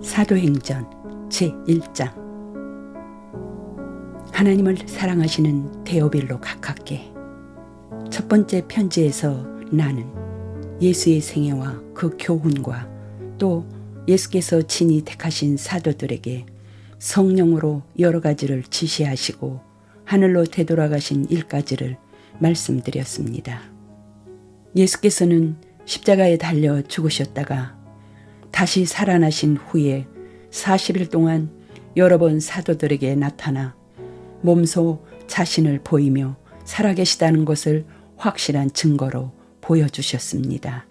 사도행전 제1장 하나님을 사랑하시는 데오빌로 가깝게 첫 번째 편지에서 나는 예수의 생애와 그 교훈과 또 예수께서 친히 택하신 사도들에게 성령으로 여러 가지를 지시하시고 하늘로 되돌아가신 일까지를 말씀드렸습니다. 예수께서는 십자가에 달려 죽으셨다가 다시 살아나신 후에 40일 동안 여러 번 사도들에게 나타나 몸소 자신을 보이며 살아계시다는 것을 확실한 증거로 보여주셨습니다.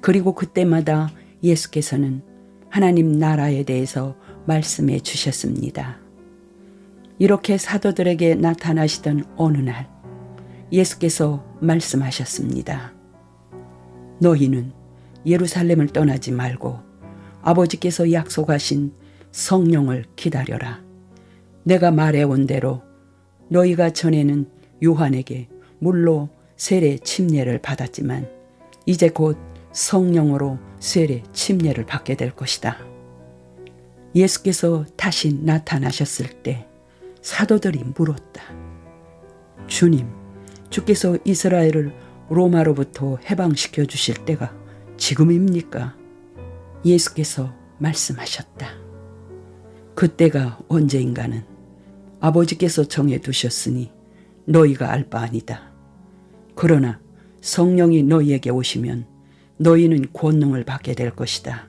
그리고 그때마다 예수께서는 하나님 나라에 대해서 말씀해 주셨습니다. 이렇게 사도들에게 나타나시던 어느 날 예수께서 말씀하셨습니다. 너희는 예루살렘을 떠나지 말고 아버지께서 약속하신 성령을 기다려라. 내가 말해온 대로 너희가 전에는 요한에게 물로 세례 침례를 받았지만 이제 곧 성령으로 세례 침례를 받게 될 것이다. 예수께서 다시 나타나셨을 때 사도들이 물었다. 주님, 주께서 이스라엘을 로마로부터 해방시켜 주실 때가 지금입니까? 예수께서 말씀하셨다. 그때가 언제인가는 아버지께서 정해 두셨으니 너희가 알 바 아니다. 그러나 성령이 너희에게 오시면 너희는 권능을 받게 될 것이다.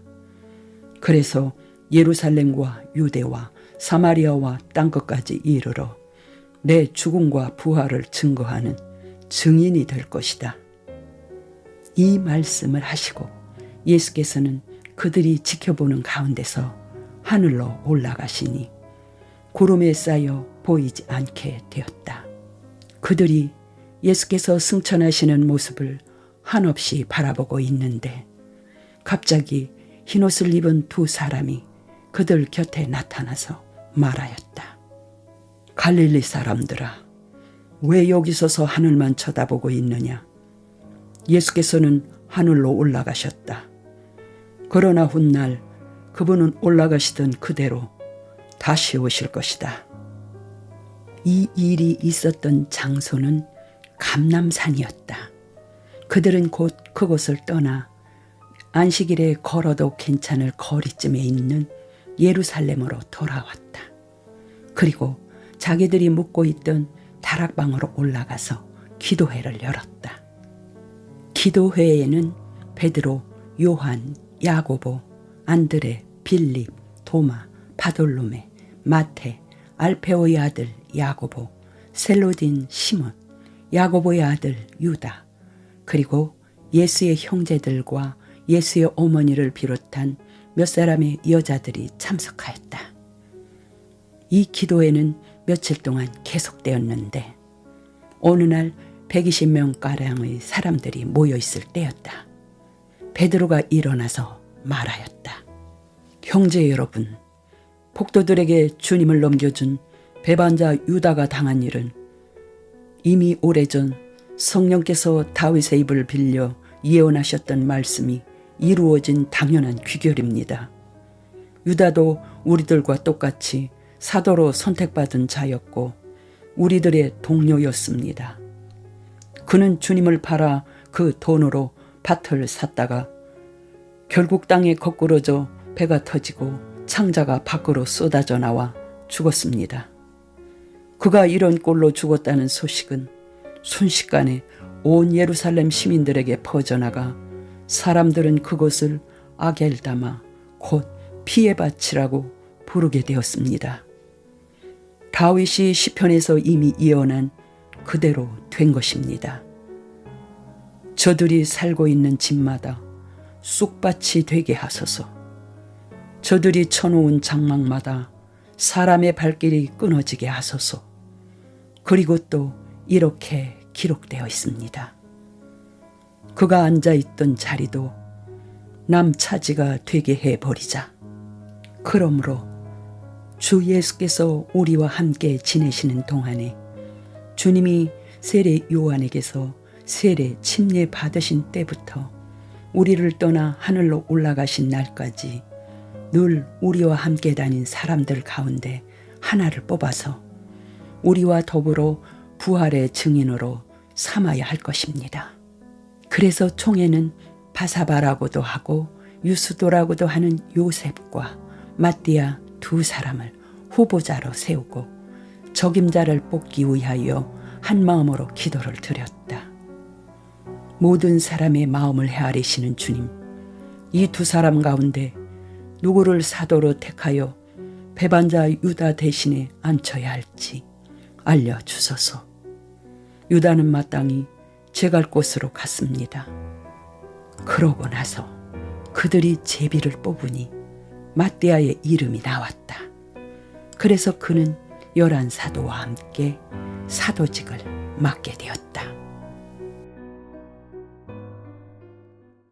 그래서 예루살렘과 유대와 사마리아와 땅 끝까지 이르러 내 죽음과 부활을 증거하는 증인이 될 것이다. 이 말씀을 하시고 예수께서는 그들이 지켜보는 가운데서 하늘로 올라가시니 구름에 쌓여 보이지 않게 되었다. 그들이 예수께서 승천하시는 모습을 한없이 바라보고 있는데 갑자기 흰옷을 입은 두 사람이 그들 곁에 나타나서 말하였다. 갈릴리 사람들아, 왜 여기 서서 하늘만 쳐다보고 있느냐? 예수께서는 하늘로 올라가셨다. 그러나 훗날 그분은 올라가시던 그대로 다시 오실 것이다. 이 일이 있었던 장소는 감남산이었다. 그들은 곧 그곳을 떠나 안식일에 걸어도 괜찮을 거리쯤에 있는 예루살렘으로 돌아왔다. 그리고 자기들이 묵고 있던 다락방으로 올라가서 기도회를 열었다. 기도회에는 베드로, 요한, 야고보, 안드레, 빌립, 도마, 바돌로메, 마테, 알페오의 아들 야고보, 셀로딘 시몬, 야고보의 아들 유다, 그리고 예수의 형제들과 예수의 어머니를 비롯한 몇 사람의 여자들이 참석하였다. 이 기도회는 며칠 동안 계속되었는데 어느 날 120명가량의 사람들이 모여 있을 때였다. 베드로가 일어나서 말하였다. 형제 여러분, 폭도들에게 주님을 넘겨준 배반자 유다가 당한 일은 이미 오래전 성령께서 다윗의 입을 빌려 예언하셨던 말씀이 이루어진 당연한 귀결입니다. 유다도 우리들과 똑같이 사도로 선택받은 자였고 우리들의 동료였습니다. 그는 주님을 팔아 그 돈으로 밭을 샀다가 결국 땅에 거꾸러져 배가 터지고 창자가 밖으로 쏟아져 나와 죽었습니다. 그가 이런 꼴로 죽었다는 소식은 순식간에 온 예루살렘 시민들에게 퍼져나가 사람들은 그곳을 아겔다마 곧 피해밭이라고 부르게 되었습니다. 다윗이 시편에서 이미 예언한 그대로 된 것입니다. 저들이 살고 있는 집마다 쑥밭이 되게 하소서. 저들이 쳐놓은 장막마다 사람의 발길이 끊어지게 하소서. 그리고 또 이렇게 기록되어 있습니다. 그가 앉아 있던 자리도 남차지가 되게 해 버리자. 그러므로 주 예수께서 우리와 함께 지내시는 동안에 주님이 세례 요한에게서 세례 침례 받으신 때부터 우리를 떠나 하늘로 올라가신 날까지 늘 우리와 함께 다닌 사람들 가운데 하나를 뽑아서 우리와 더불어 부활의 증인으로 삼아야 할 것입니다. 그래서 총회는 바사바라고도 하고 유수도라고도 하는 요셉과 마띠아 두 사람을 후보자로 세우고 적임자를 뽑기 위하여 한 마음으로 기도를 드렸다. 모든 사람의 마음을 헤아리시는 주님, 이 두 사람 가운데 누구를 사도로 택하여 배반자 유다 대신에 앉혀야 할지 알려주소서. 유다는 마땅히 제갈 곳으로 갔습니다. 그러고 나서 그들이 제비를 뽑으니 마띠아의 이름이 나왔다. 그래서 그는 열한 사도와 함께 사도직을 맡게 되었다.